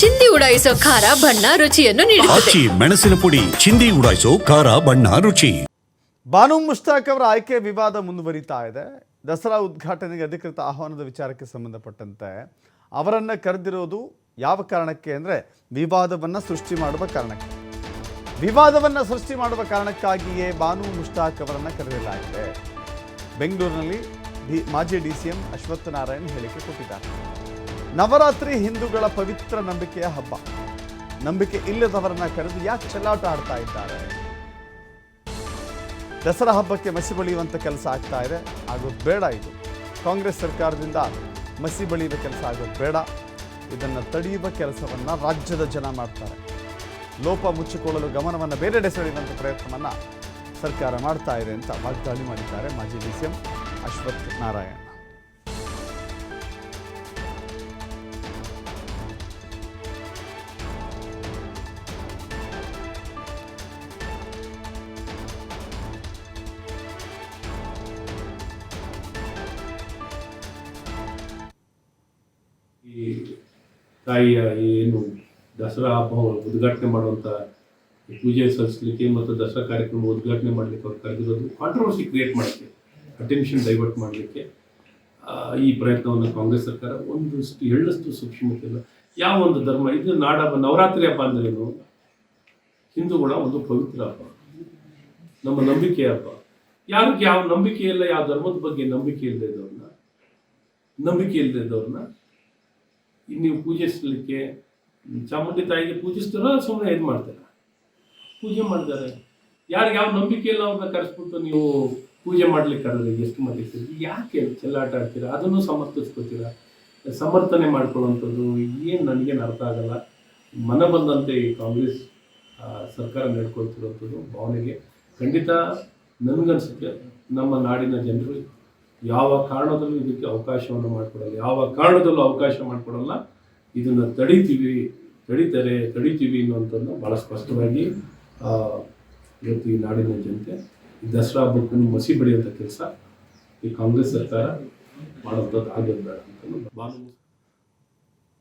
ಚಿಂದಿ ಉಡಾಯಿಸೋ ಖಾರ ಬಣ್ಣ ರುಚಿಯನ್ನು ನೀಡುತ್ತದೆ. ಆಚಿ ಮೆಣಸಿನ ಪುಡಿ ಚಿಂದಿ ಉಡಾಯಿಸೋ ಖಾರ ಬಣ್ಣ ರುಚಿ. ಬಾನು ಮುಷ್ತಾಕ್ ಅವರ ಆಯ್ಕೆ ವಿವಾದ ಮುಂದುವರಿತಾ ಇದೆ. ದಸರಾ ಉದ್ಘಾಟನೆಗೆ ಅಧಿಕೃತ ಆಹ್ವಾನದ ವಿಚಾರಕ್ಕೆ ಸಂಬಂಧಪಟ್ಟಂತೆ ಅವರನ್ನು ಕರೆದಿರೋದು ಯಾವ ಕಾರಣಕ್ಕೆ ಅಂದರೆ ವಿವಾದವನ್ನು ಸೃಷ್ಟಿ ಮಾಡುವ ಕಾರಣಕ್ಕೆ. ವಿವಾದವನ್ನು ಸೃಷ್ಟಿ ಮಾಡುವ ಕಾರಣಕ್ಕಾಗಿಯೇ ಬಾನು ಮುಷ್ತಾಕ್ ಅವರನ್ನು ಕರೆಯಲಾಗಿದೆ. ಬೆಂಗಳೂರಿನಲ್ಲಿ ಡಿ ಮಾಜಿ ಡಿ ಸಿ ಎಂ ಅಶ್ವತ್ಥನಾರಾಯಣ್ ಹೇಳಿಕೆ ಕೊಟ್ಟಿದ್ದಾರೆ. ನವರಾತ್ರಿ ಹಿಂದೂಗಳ ಪವಿತ್ರ ನಂಬಿಕೆಯ ಹಬ್ಬ. ನಂಬಿಕೆ ಇಲ್ಲದವರನ್ನ ಕರೆದು ಯಾಕೆ ಚೆಲ್ಲಾಟ ಆಡ್ತಾ ಇದ್ದಾರೆ? ದಸರಾ ಹಬ್ಬಕ್ಕೆ ಮಸಿ ಬಳಿಯುವಂಥ ಕೆಲಸ ಆಗ್ತಾ ಇದೆ ಆಗೋದು ಬೇಡ ಇದು. ಕಾಂಗ್ರೆಸ್ ಸರ್ಕಾರದಿಂದ ಮಸಿ ಬಳಿಯುವ ಕೆಲಸ ಆಗೋದು ಬೇಡ. ಇದನ್ನು ತಡೆಯುವ ಕೆಲಸವನ್ನು ರಾಜ್ಯದ ಜನ ಮಾಡ್ತಾರೆ. ಲೋಪ ಮುಚ್ಚಿಕೊಳ್ಳಲು ಗಮನವನ್ನು ಬೇರೆಡೆ ಸೆಳೆಯುವಂಥ ಪ್ರಯತ್ನವನ್ನು ಸರ್ಕಾರ ಮಾಡ್ತಾ ಇದೆ ಅಂತ ವಾಗ್ದಾಳಿ ಮಾಡಿದ್ದಾರೆ ಮಾಜಿ D C M Ashwath Narayana. ಈ ತಾಯಿಯ ಏನು ದಸರಾ ಹಬ್ಬ ಉದ್ಘಾಟನೆ ಮಾಡುವಂಥ ಪೂಜೆ ಸಲ್ಲಿಸಲಿಕ್ಕೆ ಮತ್ತು ದಸರಾ ಕಾರ್ಯಕ್ರಮ ಉದ್ಘಾಟನೆ ಮಾಡಲಿಕ್ಕೆ ಅವ್ರು ಕರೆದಿರೋದು ಕಾಂಟ್ರವರ್ಸಿ ಕ್ರಿಯೇಟ್ ಮಾಡಲಿಕ್ಕೆ ಅಟೆನ್ಷನ್ ಡೈವರ್ಟ್ ಮಾಡಲಿಕ್ಕೆ ಈ ಪ್ರಯತ್ನವನ್ನು ಕಾಂಗ್ರೆಸ್ ಸರ್ಕಾರ ಒಂದಷ್ಟು ಎಳ್ಳಷ್ಟು ಸೂಕ್ಷ್ಮತೆಲ್ಲ ಯಾವ ಒಂದು ಧರ್ಮ ಇದು ನಾಡ ಹಬ್ಬ, ನವರಾತ್ರಿ ಹಬ್ಬ ಅಂದ್ರೇನು ಹಿಂದೂಗಳ ಒಂದು ಪವಿತ್ರ ಹಬ್ಬ. ನಮ್ಮ ನಂಬಿಕೆ ಹಬ್ಬ. ಯಾರಿಗೆ ಯಾವ ನಂಬಿಕೆ ಇಲ್ಲ, ಯಾವ ಧರ್ಮದ ಬಗ್ಗೆ ನಂಬಿಕೆ ಇಲ್ಲದೆ ಇದ್ದವ್ರನ್ನ, ನಂಬಿಕೆ ಇಲ್ಲದೆ ಇದ್ದವ್ರನ್ನ ನೀವು ಪೂಜಿಸಲಿಕ್ಕೆ, ಚಾಮುಂಡಿ ತಾಯಿಗೆ ಪೂಜಿಸ್ತಾರೋ ಸುಮ್ಮನೆ ಇದು ಮಾಡ್ತೀರಾ? ಪೂಜೆ ಮಾಡ್ತಾರೆ. ಯಾರಿಗೆ ಯಾವ ನಂಬಿಕೆ ಇಲ್ಲ ಅವ್ರನ್ನ ಕರೆಸ್ಬಿಟ್ಟು ನೀವು ಪೂಜೆ ಮಾಡ್ಲಿಕ್ಕೆ ಕರೆದ್ರೆ ಎಷ್ಟು ಮಟ್ಟಿಗೆ ಯಾಕೆ ಚೆಲ್ಲಾಟ ಆಡ್ತೀರಾ? ಅದನ್ನು ಸಮರ್ಥಿಸ್ಕೊತೀರಾ? ಸಮರ್ಥನೆ ಮಾಡ್ಕೊಳ್ಳುವಂಥದ್ದು ಏನು ನನಗೇನು ಅರ್ಥ ಆಗಲ್ಲ. ಮನ ಬಂದಂತೆ ಈ ಕಾಂಗ್ರೆಸ್ ಸರ್ಕಾರ ನಡ್ಕೊಳ್ತಿರೋಂಥದ್ದು ಭಾವನೆಗೆ ಖಂಡಿತ ನನಗನ್ಸುತ್ತೆ. ನಮ್ಮ ನಾಡಿನ ಜನರು ಯಾವ ಕಾರಣದಲ್ಲೂ ಇದಕ್ಕೆ ಅವಕಾಶವನ್ನು ಮಾಡಿಕೊಡಲ್ಲ. ಯಾವ ಕಾರಣದಲ್ಲೂ ಅವಕಾಶ ಮಾಡಿಕೊಡಲ್ಲ. ಇದನ್ನು ತಡಿತೀವಿ, ತಡಿತಾರೆ ತಡಿತೀವಿ ಅನ್ನುವಂಥದ್ದು ಭಾಳ ಸ್ಪಷ್ಟವಾಗಿ ಇವತ್ತು ಈ ನಾಡಿನ ಜನತೆ, ಈ ದಸರಾ ಹಬ್ಬಕ್ಕೂ ಮಸಿ ಬೆಳೆಯುವಂಥ ಕೆಲಸ ಈ ಕಾಂಗ್ರೆಸ್ ಸರ್ಕಾರ ಮಾಡುವಂಥದ್ದು ಆಗೋದು ಬೇಡ ಅಂತ